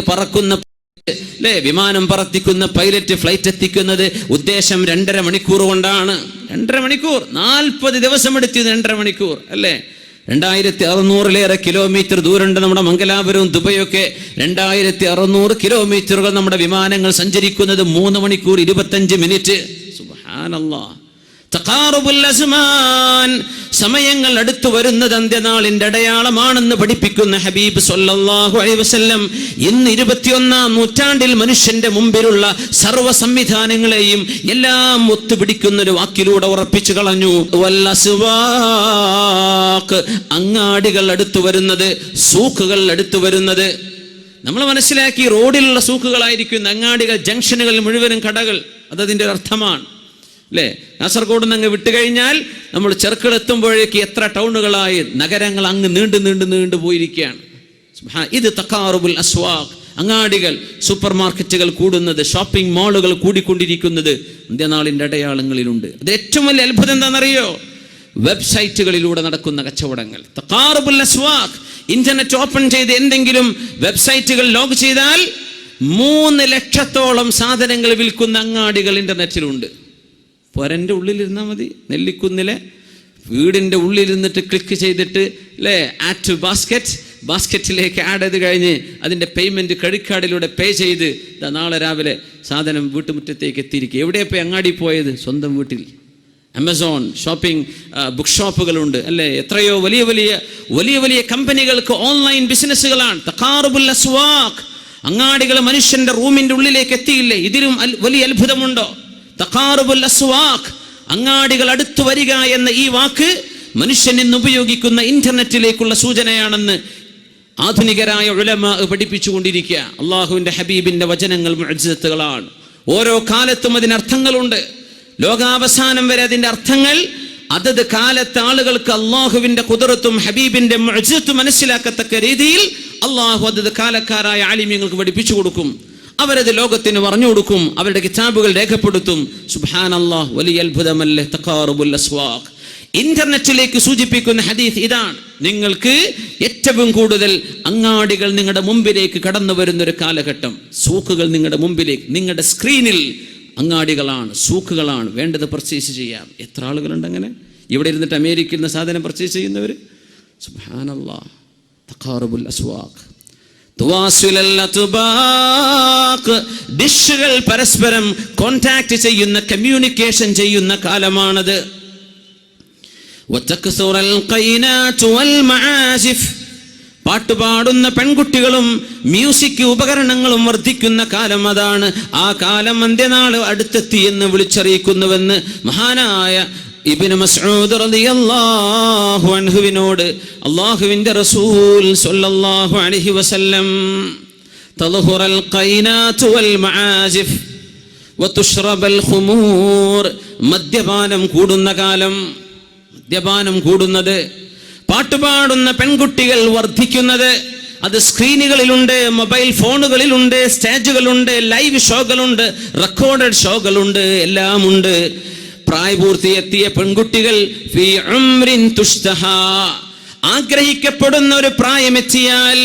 പറക്കുന്ന അല്ലേ വിമാനം പറത്തിക്കുന്ന പൈലറ്റ് ഫ്ലൈറ്റ് എത്തിക്കുന്നത് ഉദ്ദേശം രണ്ടര മണിക്കൂർ കൊണ്ടാണ്. രണ്ടര മണിക്കൂർ. നാൽപ്പത് ദിവസം എടുത്തത് രണ്ടര മണിക്കൂർ അല്ലേ? രണ്ടായിരത്തി അറുന്നൂറിലേറെ കിലോമീറ്റർ ദൂരമുണ്ട് നമ്മുടെ മംഗലാപുരവും ദുബൈയൊക്കെ. രണ്ടായിരത്തി അറുന്നൂറ് കിലോമീറ്ററുകൾ നമ്മുടെ വിമാനങ്ങൾ സഞ്ചരിക്കുന്നത് മൂന്ന് മണിക്കൂർ ഇരുപത്തഞ്ച് മിനിറ്റ് സുബ്ഹാനല്ലാ. തഖാറുബുൽ അസ്മാൻ സമയങ്ങൾ അടുത്തു വരുന്നത് അന്ത്യനാളിന്റെ അടയാളമാണെന്ന് പഠിപ്പിക്കുന്ന ഹബീബ് സൊല്ലാഹു അലൈഹി വസല്ലം ഇന്ന് ഇരുപത്തിയൊന്നാം നൂറ്റാണ്ടിൽ മനുഷ്യന്റെ മുമ്പിലുള്ള സർവ സംവിധാനങ്ങളെയും എല്ലാം ഒത്തുപിടിക്കുന്ന ഒരു വാക്കിലൂടെ ഉറപ്പിച്ചു കളഞ്ഞു. അങ്ങാടികൾ അടുത്തു വരുന്നത് സൂക്കുകൾ അടുത്തു വരുന്നത്. നമ്മൾ മനസ്സിലാക്കി റോഡിലുള്ള സൂക്കുകളായിരിക്കും അങ്ങാടികൾ ജംഗ്ഷനുകൾ മുഴുവനും കടകൾ അതതിന്റെ ഒരു അർത്ഥമാണ്. അല്ലേ കാസർഗോഡ് നിന്ന് അങ്ങ് വിട്ടുകഴിഞ്ഞാൽ നമ്മൾ ചെറുക്കളെത്തുമ്പോഴേക്ക് എത്ര ടൗണുകളായി നഗരങ്ങൾ അങ്ങ് നീണ്ടു നീണ്ടു നീണ്ടു പോയിരിക്കുകയാണ്. ഇത് തക്കാറുബുൽ അസ്വാഖ് അങ്ങാടികൾ സൂപ്പർ മാർക്കറ്റുകൾ കൂടുന്നത് ഷോപ്പിംഗ് മാളുകൾ കൂടിക്കൊണ്ടിരിക്കുന്നത് അന്ത്യനാളിന്റെ അടയാളങ്ങളിലുണ്ട്. അത് ഏറ്റവും വലിയ അത്ഭുതം എന്താണെന്നറിയോ? വെബ്സൈറ്റുകളിലൂടെ നടക്കുന്ന കച്ചവടങ്ങൾ. തക്കാറുബുൽ അസ്വാഖ് ഇന്റർനെറ്റ് ഓപ്പൺ ചെയ്ത് എന്തെങ്കിലും വെബ്സൈറ്റുകൾ ലോഗ് ചെയ്താൽ മൂന്ന് ലക്ഷത്തോളം സാധനങ്ങൾ വിൽക്കുന്ന അങ്ങാടികൾ ഇന്റർനെറ്റിലുണ്ട് പൊരന്റെ ഉള്ളിലിരുന്നാൽ മതി. നെല്ലിക്കുന്നിലെ വീടിന്റെ ഉള്ളിലിരുന്നിട്ട് ക്ലിക്ക് ചെയ്തിട്ട് അല്ലേ ആറ്റ് ബാസ്ക്കറ്റ് ബാസ്ക്കറ്റിലേക്ക് ആഡ് ചെയ്ത് കഴിഞ്ഞ് അതിന്റെ പേയ്മെന്റ് ക്രെഡിറ്റ് കാർഡിലൂടെ പേ ചെയ്ത് നാളെ രാവിലെ സാധനം വീട്ടുമുറ്റത്തേക്ക് എത്തിയിരിക്കുക. എവിടെയപ്പോൾ അങ്ങാടി പോയത് സ്വന്തം വീട്ടിൽ. ആമസോൺ ഷോപ്പിംഗ് ബുക്ക് ഷോപ്പുകളുണ്ട് അല്ലേ? എത്രയോ വലിയ വലിയ വലിയ വലിയ കമ്പനികൾക്ക് ഓൺലൈൻ ബിസിനസ്സുകളാണ് അങ്ങാടികൾ മനുഷ്യന്റെ റൂമിന്റെ ഉള്ളിലേക്ക് എത്തിയില്ലേ? ഇതിലും വലിയ അത്ഭുതമുണ്ടോ? അങ്ങാടികൾ അടുത്തു വരിക എന്ന ഈ വാക്ക് മനുഷ്യൻ ഇന്ന് ഉപയോഗിക്കുന്ന ഇന്റർനെറ്റിലേക്കുള്ള സൂചനയാണെന്ന് ആധുനികരായ ഉലമ പഠിപ്പിച്ചുകൊണ്ടിരിക്കുക. അള്ളാഹുവിന്റെ ഹബീബിന്റെ വചനങ്ങൾ മുഅ്ജിസത്തുകളാണ് ഓരോ കാലത്തും അതിനർത്ഥങ്ങളുണ്ട്. ലോകാവസാനം വരെ അതിന്റെ അർത്ഥങ്ങൾ അതത് കാലത്തെ ആളുകൾക്ക് അള്ളാഹുവിന്റെ കുതിരത്തും ഹബീബിന്റെ മുഅ്ജിസത്തും മനസ്സിലാക്കത്തക്ക രീതിയിൽ അള്ളാഹു അതത് കാലക്കാരായ ആലിമ്യങ്ങൾക്ക് പഠിപ്പിച്ചു കൊടുക്കും. അവരത് ലോകത്തിന് പറഞ്ഞു കൊടുക്കും അവരുടെ കിതാബുകൾ രേഖപ്പെടുത്തും. വലിയ അത്ഭുതമല്ലേ? അസ്വാഖ്. ഇന്റർനെറ്റിലേക്ക് സൂചിപ്പിക്കുന്ന ഹദീസ് ഇതാണ്. നിങ്ങൾക്ക് ഏറ്റവും കൂടുതൽ അങ്ങാടികൾ നിങ്ങളുടെ മുമ്പിലേക്ക് കടന്നു വരുന്ന ഒരു കാലഘട്ടം. സൂക്കുകൾ നിങ്ങളുടെ മുമ്പിലേക്ക് നിങ്ങളുടെ സ്ക്രീനിൽ അങ്ങാടികളാണ് സൂക്കുകളാണ് വേണ്ടത് പർച്ചേസ് ചെയ്യാം. എത്ര ആളുകളുണ്ട് അങ്ങനെ? ഇവിടെ ഇരുന്നിട്ട് അമേരിക്കയിൽ നിന്ന് സാധനം പർച്ചേസ് ചെയ്യുന്നവർ സുബ്ഹാനല്ലാഹ് തഖാറുബുൽ അസ്വാഖ്. ഡിഷുകൾ പരസ്പരം കോണ്ടാക്ട് ചെയ്യുന്ന കമ്മ്യൂണിക്കേഷൻ ചെയ്യുന്ന കാലമാണത്. പാട്ടുപാടുന്ന പെൺകുട്ടികളും മ്യൂസിക് ഉപകരണങ്ങളും വർദ്ധിക്കുന്ന കാലം അതാണ്. ആ കാലം അന്ത്യനാൾ അടുത്തെത്തി എന്ന് വിളിച്ചറിയിക്കുന്നുവെന്ന് മഹാനായ ഇബ്നു മസ്ഊദ് റളിയല്ലാഹു അൻഹുവിനോട് അള്ളാഹുവിന്റെ റസൂൽ സ്വല്ലല്ലാഹു അലൈഹി വസല്ലം തദ്ഹുറൽ ഖൈനാതു വൽ മആസിഫ് വതുഷ്റബൽ ഖുമൂർ മദ്യപാനം കൂടുന്ന കാലം മദ്യപാനം കൂടുന്നത് പാട്ടുപാടുന്ന പെൺകുട്ടികൾ വർദ്ധിക്കുന്നത് അത് സ്ക്രീനുകളിലുണ്ട് മൊബൈൽ ഫോണുകളിലുണ്ട് സ്റ്റേജുകളുണ്ട് ലൈവ് ഷോകളുണ്ട് റെക്കോർഡഡ് ഷോകളുണ്ട് എല്ലാം ഉണ്ട് പ്രായപൂർത്തിയെത്തിയ പെൺകുട്ടികൾ ആഗ്രഹിക്കപ്പെടുന്ന ഒരു പ്രായമെത്തിയാൽ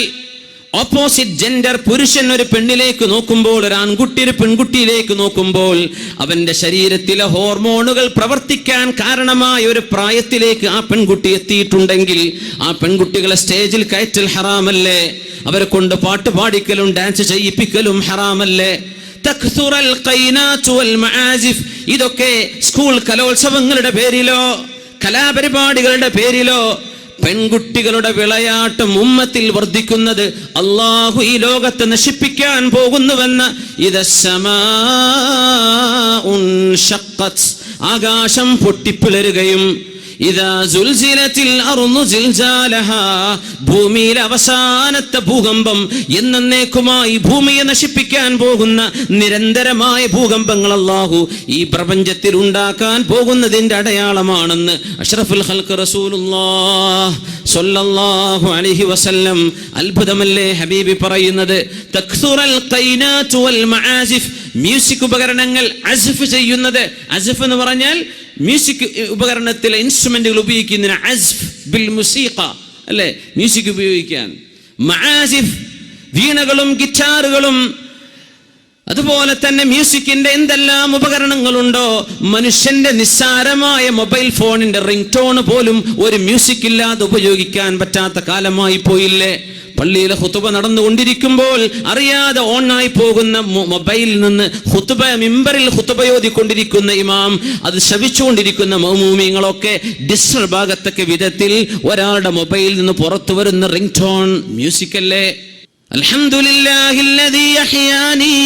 ഓപ്പോസിറ്റ് ജെൻഡർ പുരുഷൻ ഒരു പെണ്ണിലേക്ക് നോക്കുമ്പോൾ ഒരു ആൺകുട്ടി ഒരു പെൺകുട്ടിയിലേക്ക് നോക്കുമ്പോൾ അവന്റെ ശരീരത്തിലെ ഹോർമോണുകൾ പ്രവർത്തിക്കാൻ കാരണമായ ഒരു പ്രായത്തിലേക്ക് ആ പെൺകുട്ടി എത്തിയിട്ടുണ്ടെങ്കിൽ ആ പെൺകുട്ടികളെ സ്റ്റേജിൽ കയറ്റൽ ഹറാമല്ലേ? അവരെ കൊണ്ട് പാട്ട് പാടിക്കലും ഡാൻസ് ചെയ്യിപ്പിക്കലും ഹറാമല്ലേ? ഇതൊക്കെ സ്കൂൾ കലോത്സവങ്ങളുടെ പേരിലോ കലാപരിപാടികളുടെ പേരിലോ പെൺകുട്ടികളുടെ വിളയാട്ടം ഉമ്മത്തിൽ വർദ്ധിക്കുന്നത് അള്ളാഹു ഈ ലോകത്തെ നശിപ്പിക്കാൻ പോകുന്നുവെന്ന് ഇത് ആകാശം പൊട്ടിപ്പിളരുകയും ഭൂമിയിൽ അവസാനത്തെ ഭൂകമ്പം എന്നേക്കുമായി ഭൂമിയെ നശിപ്പിക്കാൻ പോകുന്ന നിരന്തരമായ ഭൂകമ്പങ്ങൾ അല്ലാഹു ഈ പ്രപഞ്ചത്തിൽ ഉണ്ടാക്കാൻ പോകുന്നതിന്റെ അടയാളമാണെന്ന് അഷ്റഫുൽ ഹൽക്ക് റസൂലുല്ലാഹു അലഹി വസല്ലം അത്ഭുതമല്ലേ ഹബീബി പറയുന്നത്? മ്യൂസിക് ഉപകരണങ്ങൾ അസഫ് ചെയ്യുന്നത്. അസഫ് എന്ന് പറഞ്ഞാൽ മ്യൂസിക് ഉപകരണത്തിലെ ഇൻസ്ട്രുമെന്റുകൾ ഉപയോഗിക്കുന്നതിന് അസ്ഫ് ബിൽ മുസീഖ അല്ലേ? മ്യൂസിക് ഉപയോഗിക്കാൻ. മആസിഫ് വീണകളും ഗിറ്റാറുകളും അതുപോലെ തന്നെ മ്യൂസിക്കിന്റെ എന്തെല്ലാം ഉപകരണങ്ങളുണ്ടോ? മനുഷ്യന്റെ നിസ്സാരമായ മൊബൈൽ ഫോണിന്റെ റിംഗ് ടോൺ പോലും ഒരു മ്യൂസിക് ഇല്ലാതെ ഉപയോഗിക്കാൻ പറ്റാത്ത കാലമായി പോയില്ലേ? പള്ളിയിലെ ഹുത്തുബ നടന്നുകൊണ്ടിരിക്കുമ്പോൾ അറിയാതെ ഓണായി പോകുന്ന മൊബൈലിൽ നിന്ന് ഹുത്തുബ മിമ്പറിൽ ഹുത്തുബയോദിക്കൊണ്ടിരിക്കുന്ന ഇമാം അത് ശവിച്ചുകൊണ്ടിരിക്കുന്ന മൗമൂമിങ്ങളൊക്കെ ഡിസ്റ്റർബ് ആകത്തക്ക വിധത്തിൽ ഒരാളുടെ മൊബൈലിൽ നിന്ന് പുറത്തു വരുന്ന റിംഗ് ടോൺ മ്യൂസിക് അല്ലേ? الحمد لله الذي أحياني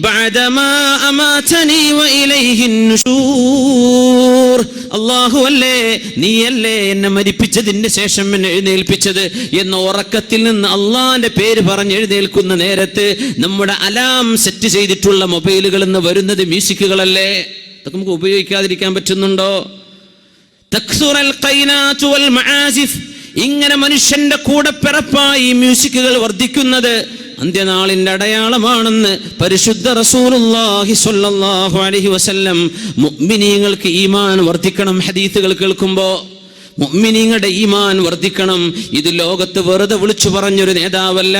بعدما أماتني وإليه النشور അള്ളാഹു അല്ലേ നീയല്ലേ എന്നെ മരിപ്പിച്ചതിന് ശേഷം എന്നെ എഴുന്നേൽപ്പിച്ചത് എന്ന ഉറക്കത്തിൽ നിന്ന് അള്ളാന്റെ പേര് പറഞ്ഞ് എഴുന്നേൽക്കുന്ന നേരത്ത് നമ്മുടെ അലാം സെറ്റ് ചെയ്തിട്ടുള്ള മൊബൈലുകളിൽ നിന്ന് വരുന്നത് മ്യൂസിക്കുകളല്ലേ അതൊക്കെ നമുക്ക് ഉപയോഗിക്കാതിരിക്കാൻ പറ്റുന്നുണ്ടോ തക്സുറൽ ഖൈനാതു വൽ മആസിഫ് ഇങ്ങനെ മനുഷ്യന്റെ കൂടെ പിറപ്പായി മ്യൂസിക്കുകൾ വർദ്ധിക്കുന്നത് അന്ത്യനാളിന്റെ അടയാളമാണെന്ന് പരിശുദ്ധ റസൂലുള്ളാഹി സ്വല്ലല്ലാഹു അലൈഹി വസല്ലം മുഅ്മിനീങ്ങൾക്ക് ഈമാൻ വർദ്ധിക്കണം ഹദീസുകൾ കേൾക്കുമ്പോൾ മുഅ്മിനീങ്ങളുടെ ഈമാൻ വർദ്ധിക്കണം. ഇത് ലോകത്ത് വെറുതെ വിളിച്ചു പറഞ്ഞൊരു നേതാവല്ല.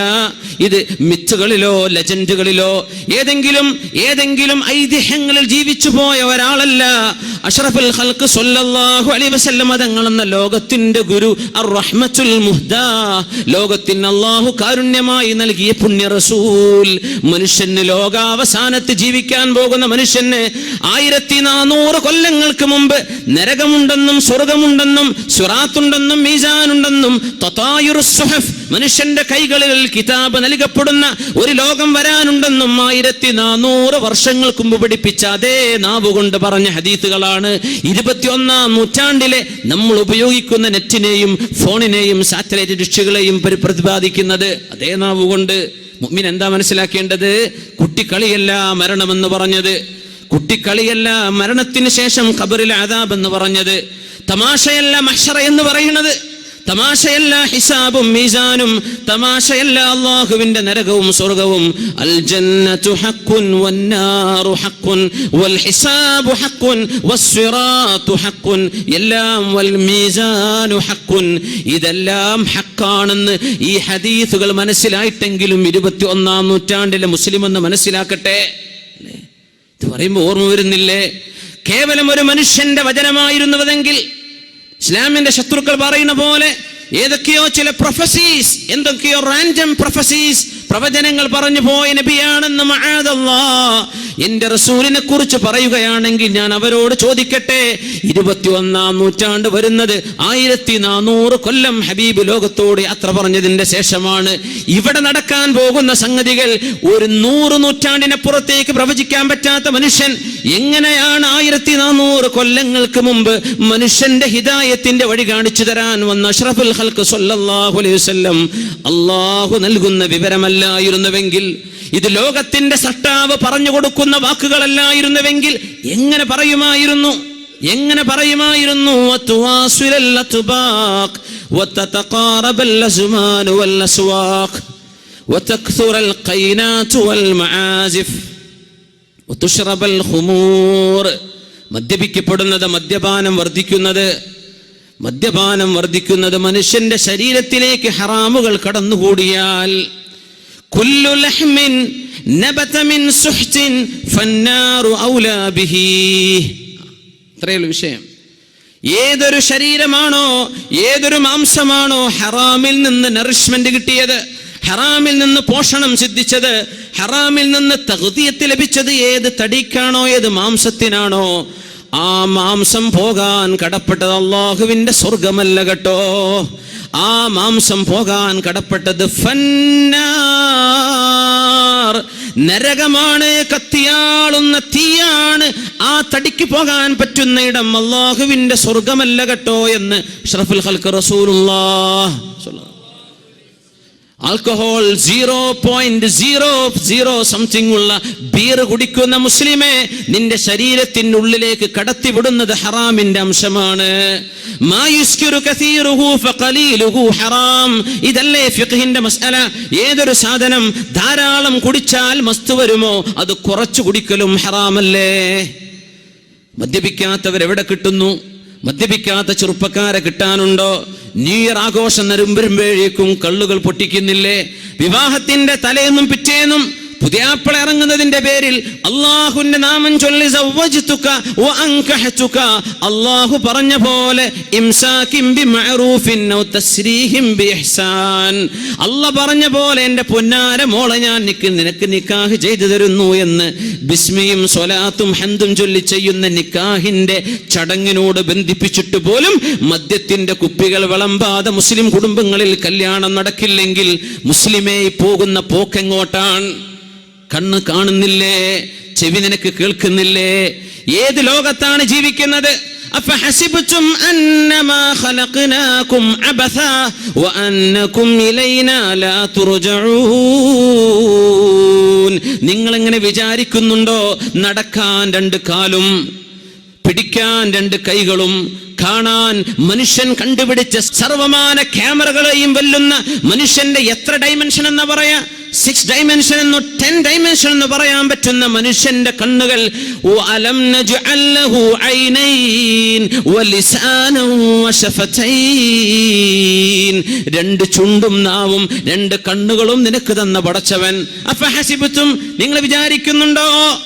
ഇത് മിത്തുകളിലോ ലെജൻഡുകളിലോ ഏതെങ്കിലും ഏതെങ്കിലും ഐതിഹ്യങ്ങളിൽ ജീവിച്ചു പോയ ഒരാളല്ല. അഷ്റഫുൽ ഹൽക്ക് വസല്ലം തങ്ങളെന്ന ലോകത്തിന്റെ ഗുരു അർ റഹ്മത്തുൽ മുഹ്ദാ ലോകത്തിന് അള്ളാഹു കാരുണ്യമായി നൽകിയ പുണ്യ റസൂൽ മനുഷ്യന് ലോകാവസാനത്ത് ജീവിക്കാൻ പോകുന്ന മനുഷ്യന് ആയിരത്തി നാനൂറ് കൊല്ലങ്ങൾക്ക് മുമ്പ് നരകമുണ്ടെന്നും സ്വർഗമുണ്ടെന്നും സുറാത്തുണ്ടെന്നും മീസാനുണ്ടെന്നും മനുഷ്യന്റെ കൈകളിൽ കിതാബ് നൽകപ്പെടുന്ന ഒരു ലോകം വരാനുണ്ടെന്നും ആയിരത്തി നാനൂറ് വർഷങ്ങൾക്ക് മുമ്പ് പഠിപ്പിച്ച അതേ നാവ് കൊണ്ട് പറഞ്ഞ ഹദീത്തുകളാണ് ഇരുപത്തിയൊന്നാം നൂറ്റാണ്ടിലെ നമ്മൾ ഉപയോഗിക്കുന്ന നെറ്റിനെയും ഫോണിനെയും സാറ്റലൈറ്റ് ഡിഷുകളെയും പരി- പ്രതിപാദിക്കുന്നത് അതേ നാവ് കൊണ്ട്. മുഅ്മിൻ എന്താ മനസ്സിലാക്കേണ്ടത്? കുട്ടിക്കളിയല്ല മരണമെന്ന് പറഞ്ഞത്. കുട്ടിക്കളിയല്ല മരണത്തിന് ശേഷം ഖബറിൽ ആദാബ് എന്ന് പറഞ്ഞത്. തമാശയല്ല മഷറ എന്ന് പറയുന്നത്. തമാശയല്ല ഹിസാബും മീസാനും തമാശയല്ല അള്ളാഹുവിന്റെ നരകവും സ്വർഗവും. അൽ ജന്നതു ഹഖുൻ വന്നാറു ഹഖുൻ വൽ ഹിസാബു ഹഖുൻ വസ്സിറാത്തു ഹഖുൻ എല്ലാം വൽ മീസാനു ഹഖുൻ. ഇതെല്ലാം ഹക്കാണെന്ന് ഈ ഹദീസുകൾ മനസ്സിലായിട്ടെങ്കിലും ഇരുപത്തി ഒന്നാം നൂറ്റാണ്ടിലെ മുസ്ലിം എന്ന് മനസ്സിലാക്കട്ടെ. പറയുമ്പോൾ ഓർമ്മ വരുന്നില്ലേ? കേവലം ഒരു മനുഷ്യന്റെ വചനമായിരുന്നുവതെങ്കിൽ ഇസ്ലാമിന്റെ ശത്രുക്കൾ പറയുന്ന പോലെ ഏതൊക്കെയോ ചില പ്രൊഫസീസ് എന്തൊക്കെയോ റാൻഡം പ്രൊഫസീസ് പ്രവചനങ്ങൾ പറഞ്ഞു പോയ നബിയാണെന്ന് എന്റെ റസൂലിനെ കുറിച്ച് പറയുകയാണെങ്കിൽ ഞാൻ അവരോട് ചോദിക്കട്ടെ. ഇരുപത്തി ഒന്നാം നൂറ്റാണ്ട് വരുന്നത് ആയിരത്തി നാനൂറ് കൊല്ലം ഹബീബ് ലോകത്തോട് യാത്ര പറഞ്ഞതിന്റെ ശേഷമാണ്. ഇവിടെ നടക്കാൻ പോകുന്ന സംഗതികൾ ഒരു നൂറ് നൂറ്റാണ്ടിനെ പുറത്തേക്ക് പ്രവചിക്കാൻ പറ്റാത്ത മനുഷ്യൻ എങ്ങനെയാണ് ആയിരത്തി നാനൂറ് കൊല്ലങ്ങൾക്ക് മുമ്പ് മനുഷ്യന്റെ ഹിതായത്തിന്റെ വഴി കാണിച്ചു തരാൻ വന്ന അഷ്റഫുൽ ഹൽക്ക് അലൈഹി അള്ളാഹു നൽകുന്ന വാക്കുകളല്ലായിരുന്നുവെങ്കിൽ ഇത് ലോകത്തിന്റെ സട്ടാവ് പറഞ്ഞു കൊടുക്കുന്ന വാക്കുകളല്ലായിരുന്നുവെങ്കിൽ എങ്ങനെ പറയുമായിരുന്നു? എങ്ങനെ പറയുമായിരുന്നു? മദ്യപിക്കപ്പെടുന്നത് മദ്യപാനം വർദ്ധിക്കുന്നത് മദ്യപാനം വർദ്ധിക്കുന്നത് മനുഷ്യന്റെ ശരീരത്തിലേക്ക് ഹറാമുകൾ കടന്നുകൂടിയാൽ കുല്ലു ലഹ്മിൻ നബതമിൻ സുഹ്തിൻ ഫന്നാറു ഔലാ ബിഹി ഇത്രയുള്ള വിഷയം. ഏതൊരു ശരീരമാണോ ഏതൊരു മാംസമാണോ ഹറാമിൽ നിന്ന് നറിഷ്മെന്റ് കിട്ടിയത്? ഹറാമിൽ നിന്ന് പോഷണം സിദ്ധിച്ചത്? ഹറാമിൽ നിന്ന് തകുതിയത്ത് ലഭിച്ചത് ഏത് തടിക്കാണോ ഏത് മാംസത്തിനാണോ? ആ മാംസം പോകാൻ കടപ്പെട്ടത് അള്ളാഹുവിന്റെ സ്വർഗമല്ല കേട്ടോ. ആ മാംസം പോകാൻ കടപ്പെട്ടത് നരകമാണ് കത്തിയാളുന്ന തീയാണ്. ആ തടിക്ക് പോകാൻ പറ്റുന്ന ഇടം അള്ളാഹുവിന്റെ സ്വർഗമല്ല കേട്ടോ എന്ന് ഷറഫുൽ ഹൽക്ക് റസൂലുള്ള alcohol zero point zero zero something ഉള്ള ബീർ കുടിക്കുന്ന മുസ്ലിമെ നിന്റെ ശരീരത്തിനുള്ളിലേക്ക് കടത്തിവിടുന്നത് ഹറാമിന്റെ അംശമാണ്. ഇതല്ലേ ഫിഖിന്റെ മസ്അല. ഏതൊരു സാധനം ധാരാളം കുടിച്ചാൽ മസ്തു വരുമോ? അത് കുറച്ചു കുടിക്കലും ഹറാമല്ലേ? മദ്യപിക്കാത്തവരെവിടെ കിട്ടുന്നു? മദ്യപിക്കാത്ത ചെറുപ്പക്കാരെ കിട്ടാനുണ്ടോ? ന്യൂ ഇയർ ആഘോഷം നരുമ്പരുമ്പോഴേക്കും കള്ളുകൾ പൊട്ടിക്കുന്നില്ലേ? വിവാഹത്തിന്റെ തലേന്നും പിറ്റേന്നും പുതിയാപ്പിള ഇറങ്ങുന്നതിന്റെ പേരിൽ അള്ളാഹുന്റെ നാമം ചൊല്ലി. അള്ളാഹു പറഞ്ഞ പോലെ അല്ല പറഞ്ഞ പോലെ എന്റെ പൊന്നാര മോളെ ഞാൻ നിക്ക് നിനക്ക് നിക്കാഹ് ചെയ്തു തരുന്നു എന്ന് ബിസ്മിയും സ്വലാത്തും ഹന്തും ചൊല്ലി ചെയ്യുന്ന നിക്കാഹിന്റെ ചടങ്ങിനോട് ബന്ധിപ്പിച്ചിട്ട് പോലും മദ്യത്തിന്റെ കുപ്പികൾ വിളമ്പാതെ മുസ്ലിം കുടുംബങ്ങളിൽ കല്യാണം നടക്കില്ലെങ്കിൽ മുസ്ലിമേ പോകുന്ന പോക്കെങ്ങോട്ടാണ് കണ്ണ് കാണുന്നില്ലേ ചെവി നിനക്ക് കേൾക്കുന്നില്ലേ ഏത് ലോകത്താണ് ജീവിക്കുന്നത് أفحسبتم أنما خلقناكم عبثا وأنكم إلينا لا ترجعون നിങ്ങൾ എങ്ങനെ വിചാരിക്കുന്നുണ്ടോ നടക്കാൻ രണ്ട് കാലും പിടിക്കാൻ രണ്ട് കൈകളും കാണാൻ മനുഷ്യൻ കണ്ടുപിടിച്ച സർവമാന ക്യാമറകളെയും വെല്ലുന്ന മനുഷ്യന്റെ എത്ര ഡൈമെൻഷൻ എന്ന് പറയാ? സിക്സ് ഡൈമെൻഷൻ എന്നോ ടെൻ ഡൈമെൻഷൻ എന്ന് പറയാൻ പറ്റുന്ന മനുഷ്യന്റെ കണ്ണുകൾ രണ്ട് ചുണ്ടും നാവും രണ്ട് കണ്ണുകളും നിനക്ക് തന്ന പടച്ചവൻ. അപ്പൊ ഹസിബുത്തും നിങ്ങൾ വിചാരിക്കുന്നുണ്ടോ?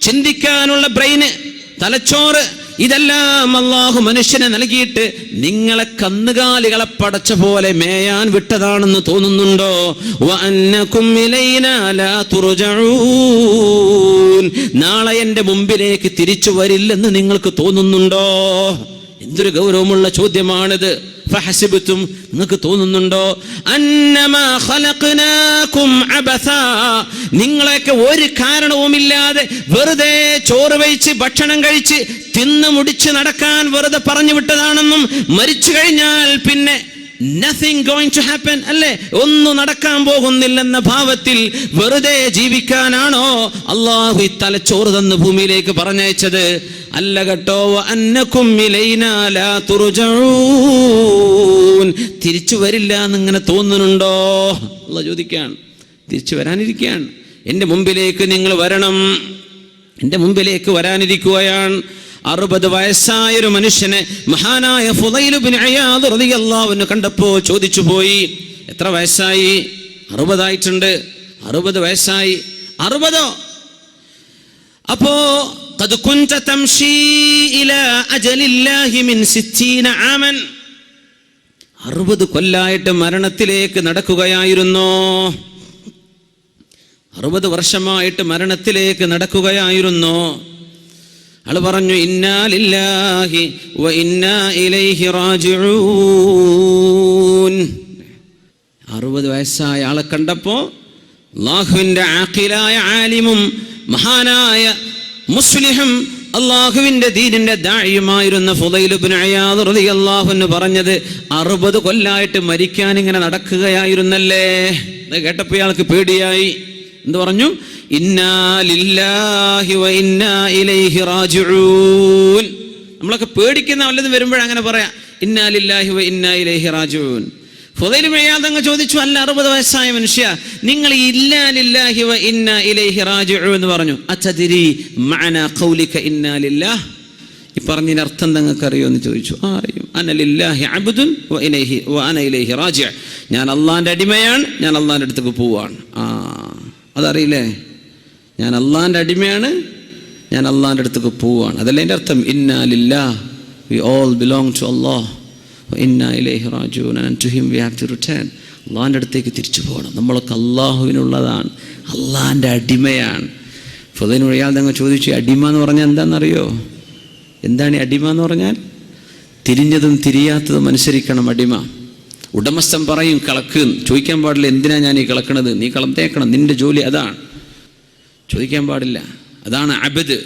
ചിന്തിക്കാനുള്ള ബ്രെയിന് തലച്ചോറ് ഇതെല്ലാം അള്ളാഹു മനുഷ്യനെ നൽകിയിട്ട് നിങ്ങളെ കന്നുകാലികളെ പടച്ച പോലെ മേയാൻ വിട്ടതാണെന്ന് തോന്നുന്നുണ്ടോ. നാളെ എന്റെ മുമ്പിലേക്ക് തിരിച്ചു വരില്ലെന്ന് നിങ്ങൾക്ക് തോന്നുന്നുണ്ടോ? എന്തൊരു ഗൗരവമുള്ള ചോദ്യമാണിത്. ഫഹസിബത്തും നിങ്ങൾക്ക് തോന്നുന്നുണ്ടോ? നിങ്ങളെയൊക്കെ ഒരു കാരണവുമില്ലാതെ വെറുതെ ചോറ് വെച്ച് ഭക്ഷണം കഴിച്ച് തിന്ന് മുടിച്ച് നടക്കാൻ വെറുതെ പറഞ്ഞു വിട്ടതാണെന്നും മരിച്ചു കഴിഞ്ഞാൽ പിന്നെ നത്തിങ് ഗോയിങ് ടു ഹാപ്പൻ അല്ലേ? ഒന്നും നടക്കാൻ പോകുന്നില്ലെന്ന ഭാവത്തിൽ വെറുതെ ജീവിക്കാനാണോ അള്ളാഹു ഈ തലച്ചോറ് തന്ന് ഭൂമിയിലേക്ക് പറഞ്ഞയച്ചത്? അല്ല കേട്ടോ അന്നക്കും തിരിച്ചു വരില്ല എന്നിങ്ങനെ തോന്നുന്നുണ്ടോ? അല്ല ചോദിക്കുകയാണ്. തിരിച്ചു വരാനിരിക്കുകയാണ്. എന്റെ മുമ്പിലേക്ക് നിങ്ങൾ വരണം. എന്റെ മുമ്പിലേക്ക് വരാനിരിക്കുകയാണ്. അറുപത് വയസ്സായ ഒരു മനുഷ്യനെ മഹാനായ ഫുലൈലുബിന് കണ്ടപ്പോ ചോദിച്ചു പോയി എത്ര വയസ്സായി? അറുപതായിട്ടുണ്ട്. അറുപത് വയസ്സായി. അറുപതോ? അപ്പോ അറുപത് കൊല്ലായിട്ട് മരണത്തിലേക്ക് നടക്കുകയായിരുന്നോ? അറുപത് വർഷമായിട്ട് മരണത്തിലേക്ക് നടക്കുകയായിരുന്നോ? ആൾ പറഞ്ഞു ഇന്നാലില്ലാഹി വ ഇന്നാ ഇലൈഹി റാജിഊൻ. അറുപത് വയസ്സായ ആളെ കണ്ടപ്പോ അള്ളാഹുവിന്റെ ആഖിലായ ആലിമും മഹാനായ മുസ്ലിഹും അള്ളാഹുവിന്റെ ദീനിന്റെ ദാഴിയുമായിരുന്ന ഫുദൈലുബിൻ അയാദ് റളിയല്ലാഹു പറഞ്ഞത് അറുപത് കൊല്ലായിട്ട് മരിക്കാൻ ഇങ്ങനെ നടക്കുകയായിരുന്നല്ലേ? കേട്ടപ്പോൾ ഇയാൾക്ക് പേടിയായി. എന്ത് പറഞ്ഞു? നമ്മളൊക്കെ പേടിക്കുന്ന വല്ലതും വരുമ്പോഴങ്ങനെ പറയാം ഇന്നാലില്ലാഹി വ ഫുദൈൽ മെയ്യാദങ്ങ് ചോദിച്ചു അല്ല അറുപത് വയസ്സായ മനുഷ്യ നിങ്ങൾ ഇന്നാ ഇലൈഹി എന്ന് പറഞ്ഞു മഅന ഖൗലിക അർത്ഥം നിങ്ങൾക്ക് എന്ന് ചോദിച്ചു ആ അബ്ദുൻ വ ഇലൈഹി വ അന ഇലൈഹി ഞാൻ അള്ളാന്റെ അടിമയാണ് ഞാൻ അള്ളാന്റെ അടുത്തേക്ക് പോവാണ്. ആ. അതറിയില്ലേ? ഞാൻ അള്ളാന്റെ അടിമയാണ് ഞാൻ അള്ളാന്റെ അടുത്തേക്ക് പോവാണ്. അതല്ല എന്റെ അർത്ഥം? ഇന്നാലില്ല we all belong to Allah to him we have to return അള്ളാഹിന്റെ അടുത്തേക്ക് തിരിച്ചു പോകണം. നമ്മളൊക്കെ അള്ളാഹുവിനുള്ളതാണ്. അള്ളാന്റെ അടിമയാണ്. ഫുദൈൻ വഴിയാൽ ഞങ്ങൾ ചോദിച്ചു അടിമ എന്ന് പറഞ്ഞാൽ എന്താണെന്നറിയോ? എന്താണ് ഈ അടിമ എന്ന് പറഞ്ഞാൽ? തിരിഞ്ഞതും തിരിയാത്തതും അനുസരിക്കണം അടിമ. ഉടമസ്ഥൻ പറയും കിളക്ക്. ചോദിക്കാൻ പാടില്ല എന്തിനാ ഞാൻ ഈ കിളക്കണത്? നീ കളം തേക്കണം നിന്റെ ജോലി അതാണ്. ചോദിക്കാൻ പാടില്ല അതാണ് അബദ്.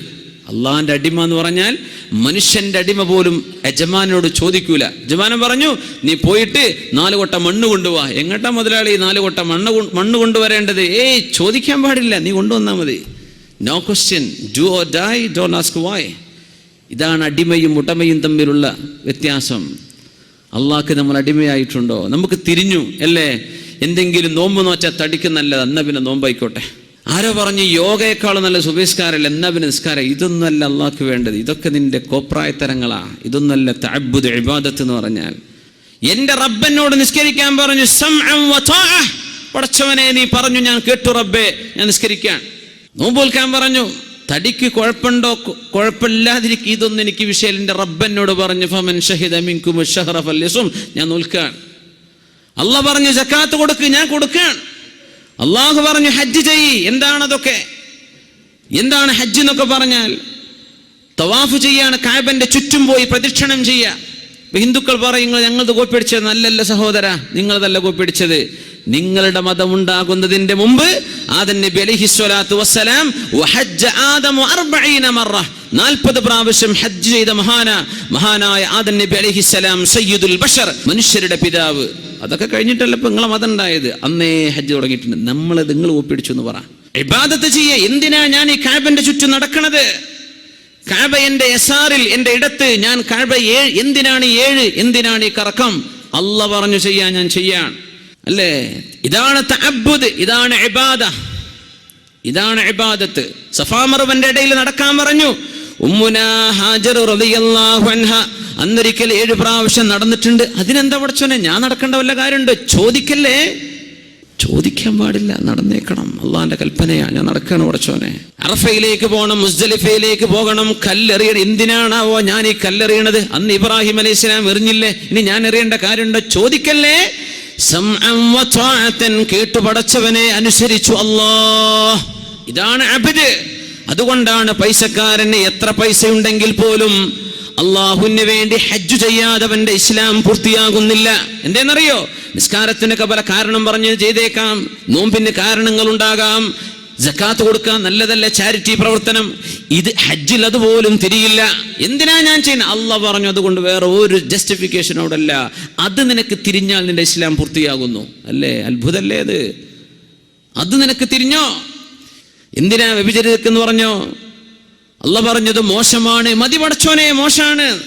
അള്ളാഹിന്റെ അടിമ എന്ന് പറഞ്ഞാൽ മനുഷ്യന്റെ അടിമ പോലും യജമാനോട് ചോദിക്കൂല. യജമാനൻ പറഞ്ഞു നീ പോയിട്ട് നാല് കൊട്ട മണ്ണ് കൊണ്ടുപോവാ എങ്ങട്ടാ മുതലാളി നാല് കൊട്ട മണ്ണ് മണ്ണ് കൊണ്ടുവരേണ്ടത്? ഏയ് ചോദിക്കാൻ പാടില്ല നീ കൊണ്ടുവന്നാൽ മതി. No question do or die ask why ഇതാണ് അടിമയും ഉടമയും തമ്മിലുള്ള വ്യത്യാസം. അള്ളാഹ്ക്ക് നമ്മൾ അടിമയായിട്ടുണ്ടോ? നമുക്ക് തിരിഞ്ഞു അല്ലേ? എന്തെങ്കിലും നോമ്പ് നോച്ചാൽ തടിക്ക് നല്ലത് അന്ന പിന്നെ നോമ്പായിക്കോട്ടെ. ആരോ പറഞ്ഞു യോഗയെക്കാളും നല്ല സുബേസ്കാരല്ല എന്നാ പിന്നെ നിസ്കാരം? ഇതൊന്നല്ല അള്ളാഹ്ക്ക് വേണ്ടത്. ഇതൊക്കെ നിന്റെ കോപ്രായത്തരങ്ങളാ. ഇതൊന്നല്ല തഅബുദ് ഇബാദത്ത് എന്ന് പറഞ്ഞാൽ. എന്റെ റബ്ബനോട് നിസ്കരിക്കാൻ പറഞ്ഞു. പടച്ചവനെ നീ പറഞ്ഞു ഞാൻ കേട്ടു റബ്ബെ ഞാൻ നിസ്കരിക്കാൻ നോമ്പോൽക്കാൻ പറഞ്ഞു തടിക്ക് കുഴപ്പമുണ്ടോ? കുഴപ്പമില്ലാതിരിക്കും. ഇതൊന്നും എനിക്ക് വിഷയലിന്റെ റബ്ബനോട് പറഞ്ഞു ഫമൻ ഷഹിദ ഞാൻ നോൽക്കാൻ അല്ല പറഞ്ഞു ജക്കാത്ത് കൊടുക്ക്. ഞാൻ കൊടുക്കാൻ അള്ളാഹു പറഞ്ഞു ഹജ്ജ് ചെയ്യ്. എന്താണതൊക്കെ എന്താണ് ഹജ്ജ് എന്നൊക്കെ പറഞ്ഞാൽ തവാഫ് ചെയ്യാണ്. കാബന്റെ ചുറ്റും പോയി പ്രദക്ഷിണം ചെയ്യുക. ഹിന്ദുക്കൾ പറയും ഞങ്ങളത് കോപ്പിടിച്ചത് നല്ലല്ല സഹോദര നിങ്ങളതല്ല കോപ്പിടിച്ചത് നിങ്ങളുടെ മതം ഉണ്ടാകുന്നതിന്റെ മുമ്പ് ആദൻ നബി അലൈഹി സ്വലാത്തു വസ്സലാം 40 പ്രാവശ്യം ഹജ്ജ് ചെയ്ത മഹാന മഹാനായ ആദൻ നബി അലൈഹി സ്വലാം സയ്യിദുൽ ബഷർ മനുഷ്യരുടെ പിതാവ്. അതൊക്കെ കഴിഞ്ഞിട്ടല്ല ഇപ്പൊ നിങ്ങളെ മതം ഉണ്ടായത്? അന്നേ ഹജ്ജ് തുടങ്ങിയിട്ടുണ്ട്. നമ്മൾ നിങ്ങൾ ഒപ്പിടിച്ചു എന്ന് പറ. ഇബാദത്ത് ചെയ്യേ. എന്തിനാ ഞാൻ ഈ ക്യാബിന്റെ ചുറ്റും നടക്കണത്? കാബ എന്റെ എസാറിൽ എന്റെ ഇടത്ത് ഞാൻ കാബ ഏഴ് എന്തിനാണ് ഏഴ്? എന്തിനാണ് ഈ കറക്കം? അല്ല പറഞ്ഞു ചെയ്യാൻ ഞാൻ ചെയ്യാൻ അല്ലേ? ഇതാണ് തഅബ്ബുദ് ഇതാണ് ഇബാദ. ഇതാണ് ഇബാദത്ത്. സഫാമറുവന്റെ ഇടയിൽ നടക്കാൻ പറഞ്ഞു. ഉമ്മുന ഹാജർ അൻഹ. അന്നൊരിക്കൽ ഏഴ് പ്രാവശ്യം നടന്നിട്ടുണ്ട്. അതിനെന്താ പഠിച്ചോനെ? ഞാൻ നടക്കേണ്ട വല്ല കാര്യമുണ്ട്? ചോദിക്കല്ലേ? ചോദിക്കാൻ പാടില്ല നടന്നേക്കണം. അള്ളാന്റെ കൽപ്പനയാ ഞാൻ നടക്കണം ഉടച്ചോനെ അറഫയിലേക്ക് പോകണം മുസ്ദലിഫയിലേക്ക് പോകണം. കല്ലെറിയണം എന്തിനാണാവോ ഞാൻ ഈ കല്ലെറിയണത്? അന്ന് ഇബ്രാഹിം അലൈഹി സ്വലാം എറിഞ്ഞില്ലേ? ഇനി ഞാൻ എറിയേണ്ട കാര്യമുണ്ടോ? ചോദിക്കല്ലേ? സംഅം വത്വാഅത്തൻ കേട്ടു പടച്ചവനെ അനുസരിച്ചു അല്ലോ ഇതാണ് അബിദ്. അതുകൊണ്ടാണ് പൈസക്കാരന് എത്ര പൈസ ഉണ്ടെങ്കിൽ പോലും അള്ളാഹുവിന് വേണ്ടി ഹജ്ജ് ചെയ്യാതവന്റെ ഇസ്ലാം പൂർത്തിയാകുന്നില്ല. എന്തേന്നറിയോ? നിസ്കാരത്തിനൊക്കെ പല കാരണം പറഞ്ഞ് ചെയ്തേക്കാം. നോമ്പിന് കാരണങ്ങൾ ഉണ്ടാകാം ജക്കാത്ത് കൊടുക്കാൻ നല്ലതല്ല ചാരിറ്റി പ്രവർത്തനം. ഇത് ഹജ്ജിൽ അതുപോലും തിരിയില്ല. എന്തിനാ ഞാൻ ചെയ്യുന്നത് അല്ല പറഞ്ഞു അതുകൊണ്ട് വേറെ ഒരു ജസ്റ്റിഫിക്കേഷൻ അവിടെ അല്ല അത് നിനക്ക് തിരിഞ്ഞാൽ നിന്റെ ഇസ്ലാം പൂർത്തിയാകുന്നു. അല്ലേ? അത്ഭുതല്ലേ അത്? അത് നിനക്ക് തിരിഞ്ഞോ? എന്തിനാ വ്യഭിചരിതക്കെന്ന് പറഞ്ഞോ? അല്ല പറഞ്ഞത് മോശമാണ്. മതി പടച്ചോനെ മോശമാണ്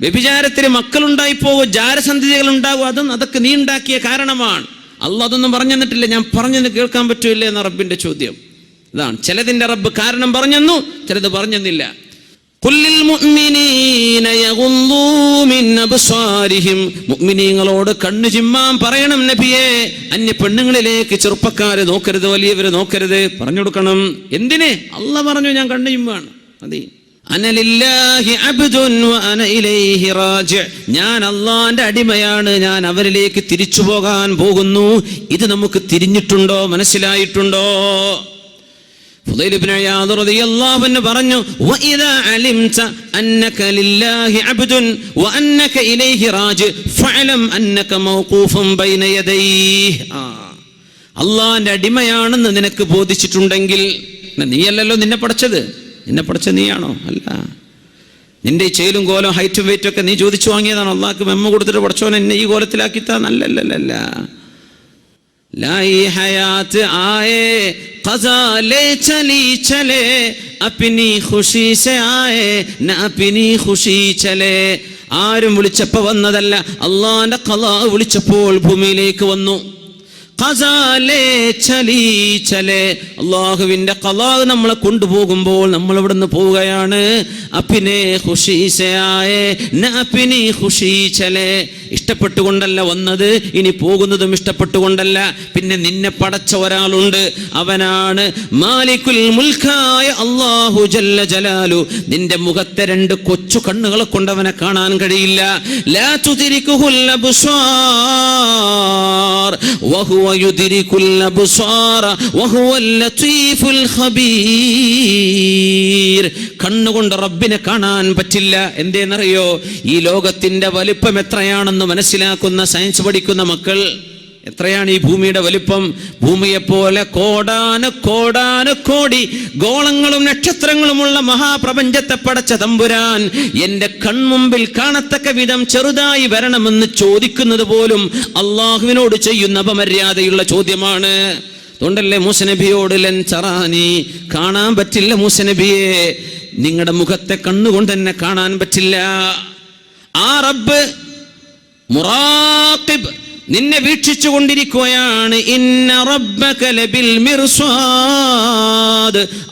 വ്യഭിചാരത്തിന് മക്കളുണ്ടായി പോകും ജാരസന്ധികൾ ഉണ്ടാവും അതും അതൊക്കെ നീ ഉണ്ടാക്കിയ കാരണമാണ്. അല്ല അതൊന്നും പറഞ്ഞു തന്നിട്ടില്ല. ഞാൻ പറഞ്ഞെന്ന് കേൾക്കാൻ പറ്റൂല്ലേ എന്ന റബ്ബിന്റെ ചോദ്യം. ഇതാണ്. ചിലതിന്റെ റബ്ബ് കാരണം പറഞ്ഞെന്നു ചിലത് പറഞ്ഞെന്നില്ല. ോട് കണ്ണു ചിമ്മാൻ പറയണം നബിയെ. അന്യ പെണ്ണുങ്ങളിലേക്ക് ചെറുപ്പക്കാരെ നോക്കരുത് വലിയവരെ നോക്കരുത്. പറഞ്ഞു കൊടുക്കണം. എന്തിനെ? അല്ല പറഞ്ഞു ഞാൻ കണ്ണു ചിമ്മാണ്. ഞാൻ അള്ളാന്റെ അടിമയാണ്. ഞാൻ അവരിലേക്ക് തിരിച്ചു പോകാൻ പോകുന്നു. ഇത് നമുക്ക് തിരിഞ്ഞിട്ടുണ്ടോ? മനസ്സിലായിട്ടുണ്ടോ? പറഞ്ഞു അള്ളാന്റെ അടിമയാണെന്ന് നിനക്ക് ബോധിച്ചിട്ടുണ്ടെങ്കിൽ നീയല്ലല്ലോ നിന്നെ പഠിച്ചത് എന്നെ പഠിച്ച നീയാണോ? അല്ല. നിന്റെ ഈ ചേലും കോലം ഹൈറ്റും വെയിറ്റും ഒക്കെ നീ ചോദിച്ചു വാങ്ങിയതാണ്? അള്ളാഹ്ക്ക് മെമ്മ കൊടുത്തിട്ട് പഠിച്ചോൻ എന്നെ ഈ കോലത്തിലാക്കി താ അല്ലല്ലല്ല ആരും വിളിച്ചപ്പോ വന്നതല്ല. അള്ളാന്റെ കഥ വിളിച്ചപ്പോൾ ഭൂമിയിലേക്ക് വന്നു. അള്ളാഹുവിന്റെ കലാ നമ്മളെ കൊണ്ടുപോകുമ്പോൾ നമ്മൾ ഇവിടെ നിന്ന് പോവുകയാണ് അപ്പിനെ ഖുഷീസയായേ നപ്പിനി ഖുഷീ ചലേ. ഇഷ്ടപ്പെട്ടുകൊണ്ടല്ല വന്നത് ഇനി പോകുന്നതും ഇഷ്ടപ്പെട്ടുകൊണ്ടല്ല. പിന്നെ നിന്നെ പടച്ച ഒരാളുണ്ട് അവനാണ് മാലിക്കുൽ മുൽഖായ അള്ളാഹു ജല്ല ജലാലു. നിന്റെ മുഖത്തെ രണ്ട് കൊച്ചു കണ്ണുകളെ കൊണ്ട് അവനെ കാണാൻ കഴിയില്ല. ലാ അബ്സാർ. യുദിരിക്കുൽ അബ്സാർ വഹുവൽ اللطيف ഖബീർ കണ്ണുകൊണ്ട് റബ്ബിനെ കാണാൻ പറ്റില്ല. എന്തേന്നറിയോ? ഈ ലോകത്തിന്റെ വലിപ്പം എത്രയാണെന്ന് മനസ്സിലാക്കുന്ന സയൻസ് പഠിക്കുന്ന മക്കൾ എത്രയാണ് ഈ ഭൂമിയുടെ വലിപ്പം? ഭൂമിയെപ്പോലെ കോടാന് കോടാന് കോടി ഗോളങ്ങളും നക്ഷത്രങ്ങളുമുള്ള മഹാപ്രപഞ്ചത്തെ പടച്ച തമ്പുരാൻ എന്റെ കൺമുമ്പിൽ കാണത്തക്ക വിധം ചെറുതായി വരണമെന്ന് ചോദിക്കുന്നത് പോലും അള്ളാഹുവിനോട് ചെയ്യുന്ന അപമര്യാദയുള്ള ചോദ്യമാണ്. അതുകൊണ്ടല്ലേ മൂസനബിയോട് ലൻ ചറാനി കാണാൻ പറ്റില്ല മൂസനബിയെ നിങ്ങളുടെ മുഖത്തെ കണ്ണുകൊണ്ട് തന്നെ കാണാൻ പറ്റില്ല. ആ റബ്ബ് മുറാഖിബ് നിന്നെ വീക്ഷിച്ചു കൊണ്ടിരിക്കുകയാണ്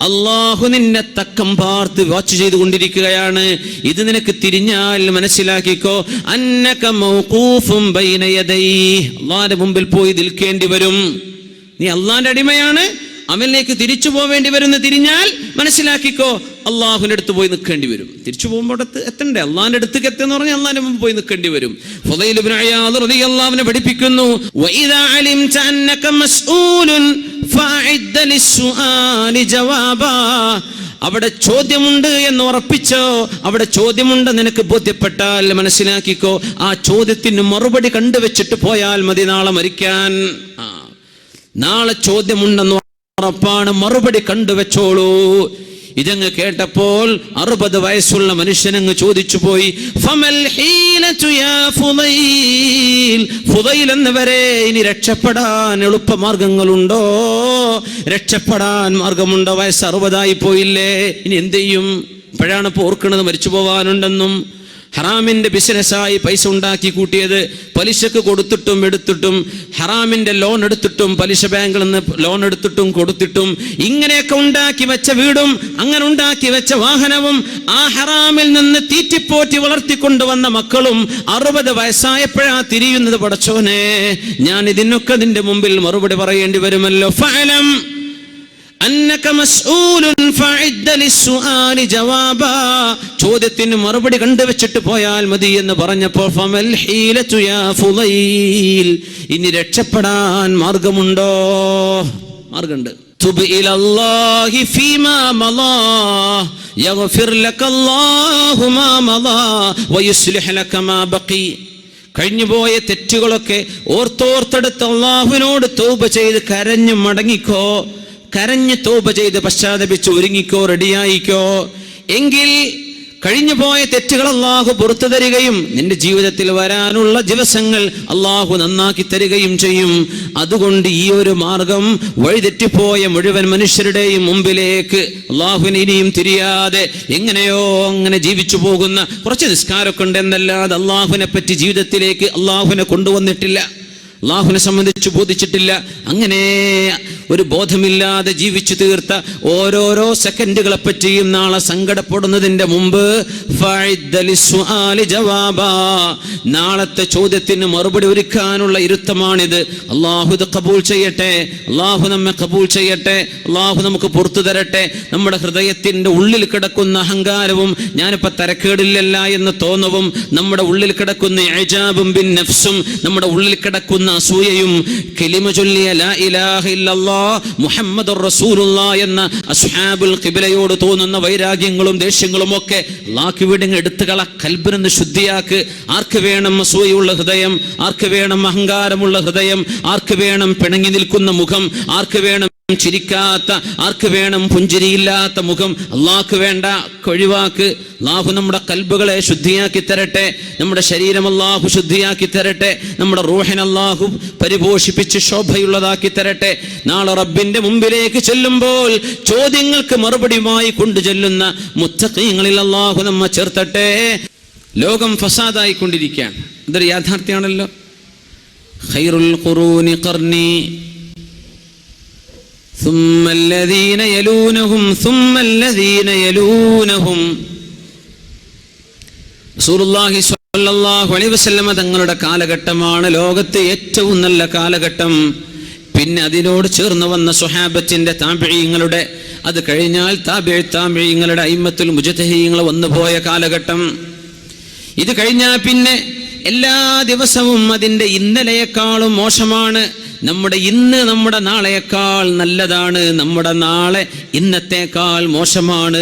അള്ളാഹു നിന്നെ തക്കം പാർത്ത് വാച്ച് ചെയ്തുകൊണ്ടിരിക്കുകയാണ്. ഇത് നിനക്ക് തിരിഞ്ഞാൽ മനസ്സിലാക്കിക്കോ. അന്നക മൗഖൂഫും ബൈന യദൈഹി അള്ളാഹിന്റെ മുമ്പിൽ പോയി നിൽക്കേണ്ടി വരും. നീ അള്ളാന്റെ അടിമയാണ്. അവനിലേക്ക് തിരിച്ചു പോവേണ്ടി വരുന്ന തിരിഞ്ഞാൽ മനസ്സിലാക്കിക്കോ അള്ളാഹുവിന്റെ അടുത്ത് പോയി നിൽക്കേണ്ടി വരും. തിരിച്ചു പോകുമ്പോൾ അടുത്ത് എത്തണ്ടേ? അള്ളാഹിന്റെ അടുത്തേക്ക് എത്തുന്ന പറഞ്ഞാൽ അള്ളാഹിന് മുമ്പ് പോയി നിൽക്കേണ്ടി വരും. അള്ളാഹുവിനെ പഠിപ്പിക്കുന്നു അവിടെ ചോദ്യമുണ്ട് എന്ന് ഉറപ്പിച്ചോ? അവിടെ ചോദ്യമുണ്ട് നിനക്ക് ബോധ്യപ്പെട്ടാൽ മനസ്സിലാക്കിക്കോ. ആ ചോദ്യത്തിന് മറുപടി കണ്ടുവച്ചിട്ട് പോയാൽ മതി നാളെ മരിക്കാൻ. നാളെ ചോദ്യമുണ്ടെന്ന് ഉറപ്പാണ് മറുപടി കണ്ടുവെച്ചോളൂ. ഇതങ്ങ് കേട്ടപ്പോൾ അറുപത് വയസ്സുള്ള മനുഷ്യനങ്ങ് ചോദിച്ചു പോയി ഫുദൈൽ? എന്നവരെ ഇനി രക്ഷപ്പെടാൻ എളുപ്പമാർഗങ്ങളുണ്ടോ? രക്ഷപ്പെടാൻ മാർഗമുണ്ടോ? വയസ്സ് അറുപതായി പോയില്ലേ? ഇനി എന്ത് ചെയ്യും? ഇപ്പോഴാണ് ഓർക്കുന്നത് മരിച്ചു പോവാനുണ്ടെന്നും ഹറാമിന്റെ ബിസിനസ്സായി പൈസ ഉണ്ടാക്കി കൂട്ടിയത് പലിശക്ക് കൊടുത്തിട്ടും എടുത്തിട്ടും ഹറാമിന്റെ ലോൺ എടുത്തിട്ടും പലിശ ബാങ്കിൽ നിന്ന് ലോൺ എടുത്തിട്ടും കൊടുത്തിട്ടും ഇങ്ങനെയൊക്കെ ഉണ്ടാക്കി വെച്ച വീടും അങ്ങനെ ഉണ്ടാക്കി വെച്ച വാഹനവും ആ ഹറാമിൽ നിന്ന് തീറ്റിപ്പോറ്റി വളർത്തിക്കൊണ്ടുവന്ന മക്കളും അറുപത് വയസ്സായപ്പോഴാ തിരിയുന്നത് പടച്ചോനെ. ഞാൻ ഇതിനൊക്കെ നിന്റെ മുമ്പിൽ മറുപടി പറയേണ്ടി വരുമല്ലോ. ഫലം ചോദ്യത്തിന് മറുപടി കണ്ടുവച്ചിട്ട് പോയാൽ മതി എന്ന് പറഞ്ഞപ്പോൾ ഫമൽ ഹീലതു യാ ഫുദൈൽ. ഇനി രക്ഷപ്പെടാൻ മാർഗമുണ്ടോ? മാർഗമുണ്ട്. തുബ് ഇലല്ലാഹി ഫീമാ മളാ യഗ്ഫിർ ലക്കല്ലാഹു മാ മളാ വയുസ്ലിഹ് ലക മാ ബഖി. കഴിഞ്ഞുപോയ തെറ്റുകളൊക്കെ ഓർത്തോർത്തെടുത്ത് അള്ളാഹുവിനോട് തൗബ ചെയ്ത് കരഞ്ഞു മടങ്ങിക്കോ. കരഞ്ഞ് തോപ ചെയ്ത് പശ്ചാത്തപിച്ച് ഒരുങ്ങിക്കോ റെഡിയായിക്കോ. എങ്കിൽ കഴിഞ്ഞു പോയ തെറ്റുകൾ അള്ളാഹു പുറത്തു തരികയും നിന്റെ ജീവിതത്തിൽ വരാനുള്ള ദിവസങ്ങൾ അള്ളാഹു നന്നാക്കി തരികയും ചെയ്യും. അതുകൊണ്ട് ഈ ഒരു മാർഗം വഴിതെറ്റിപ്പോയ മുഴുവൻ മനുഷ്യരുടെയും മുമ്പിലേക്ക് അള്ളാഹുവിന് ഇനിയും തിരിയാതെ എങ്ങനെയോ അങ്ങനെ ജീവിച്ചു പോകുന്ന കുറച്ച് നിസ്കാരമൊക്കെ ഉണ്ടെന്നല്ലാതെ അള്ളാഹുവിനെ പറ്റി ജീവിതത്തിലേക്ക് അള്ളാഹുവിനെ കൊണ്ടുവന്നിട്ടില്ല. അള്ളാഹുവിനെ സംബന്ധിച്ച് ബോധിച്ചിട്ടില്ല. അങ്ങനെ ഒരു ബോധമില്ലാതെ ജീവിച്ചു തീർത്ത ഓരോരോ സെക്കൻഡുകളെ പറ്റിയും നാളെ സങ്കടപ്പെടുന്നതിന്റെ മുമ്പ്. നാളത്തെ ചോദ്യത്തിന് മറുപടി ഒരുക്കാനുള്ള ഇരുത്തമാണിത്. അള്ളാഹു ഇത് കബൂൽ ചെയ്യട്ടെ. അള്ളാഹു നമ്മെ കബൂൾ ചെയ്യട്ടെ. അള്ളാഹു നമുക്ക് പുറത്തു തരട്ടെ. നമ്മുടെ ഹൃദയത്തിന്റെ ഉള്ളിൽ കിടക്കുന്ന അഹങ്കാരവും ഞാനിപ്പോ തരക്കേടില്ലല്ല എന്ന് തോന്നവും നമ്മുടെ ഉള്ളിൽ കിടക്കുന്ന ഏജാബും ബിൻ നഫ്സും നമ്മുടെ ഉള്ളിൽ കിടക്കുന്ന അസൂയയും കെലിമ ചൊല്ലിയ ലാ മുഹമ്മദുർ റസൂലുള്ള എന്ന അസ്ഹാബുൽ കിബിലയോട് തോന്നുന്ന വൈരാഗ്യങ്ങളും ദേഷ്യങ്ങളും ഒക്കെ അള്ളാഹ്ക്ക് വീടുങ്ങ് എടുത്തുകള കൽബിനെന്ന് ശുദ്ധിയാക്ക്. ആർക്ക് വേണം അസൂയുള്ള ഹൃദയം? ആർക്ക് വേണം അഹങ്കാരമുള്ള ഹൃദയം? ആർക്ക് വേണം പിണങ്ങി നിൽക്കുന്ന മുഖം? ആർക്ക് വേണം ചിരിക്കാത്ത ആർക്ക് വേണം പുഞ്ചിരിയില്ലാത്ത മുഖം? അള്ളാഹ്ക്ക് വേണ്ട കൊഴിവാക്ക്. അള്ളാഹു നമ്മുടെ കൽബുകളെ ശുദ്ധിയാക്കി തരട്ടെ. നമ്മുടെ ശരീരം അള്ളാഹു ശുദ്ധിയാക്കി തരട്ടെ. നമ്മുടെ റൂഹിനെ അള്ളാഹു പരിപോഷിപ്പിച്ച് ശോഭയുള്ളതാക്കി തരട്ടെ. നാളെ റബ്ബിന്റെ മുമ്പിലേക്ക് ചെല്ലുമ്പോൾ ചോദ്യങ്ങൾക്ക് മറുപടിയുമായി കൊണ്ടു ചെല്ലുന്ന മുത്തക്കീങ്ങളിൽ അള്ളാഹു നമ്മ ചേർത്തട്ടെ. ലോകം ഫസാദായി കൊണ്ടിരിക്കുകയാണ് ഇതൊരു യാഥാർത്ഥ്യമാണല്ലോ. ഖൈറുൽ ഖുറൂനി ثم الذين يلونهم ثم الذين يلونهم റസൂലുള്ളാഹി സ്വല്ലല്ലാഹു അലൈഹി വസല്ലമ തങ്ങളുടെ കാലഘട്ടമാണ് ലോകത്തെ ഏറ്റവും നല്ല കാലഘട്ടം പിന്നെ അതിനോട് ചേർന്ന് വന്ന സ്വഹാബത്തിന്റെ താപിഴയങ്ങളുടെ അത് കഴിഞ്ഞാൽ താപിഴ താപിഴയങ്ങളുടെ അയിമത്തുൽ മുജതഹീങ്ങൾ വന്നുപോയ കാലഘട്ടം ഇത് കഴിഞ്ഞാൽ പിന്നെ എല്ലാ ദിവസവും അതിൻ്റെ ഇന്നലെയേക്കാളും മോശമാണ് നമ്മുടെ ഇന്ന് നമ്മുടെ നാളെയേക്കാൾ നല്ലതാണ് നമ്മുടെ നാളെ ഇന്നത്തേക്കാൾ മോശമാണ്.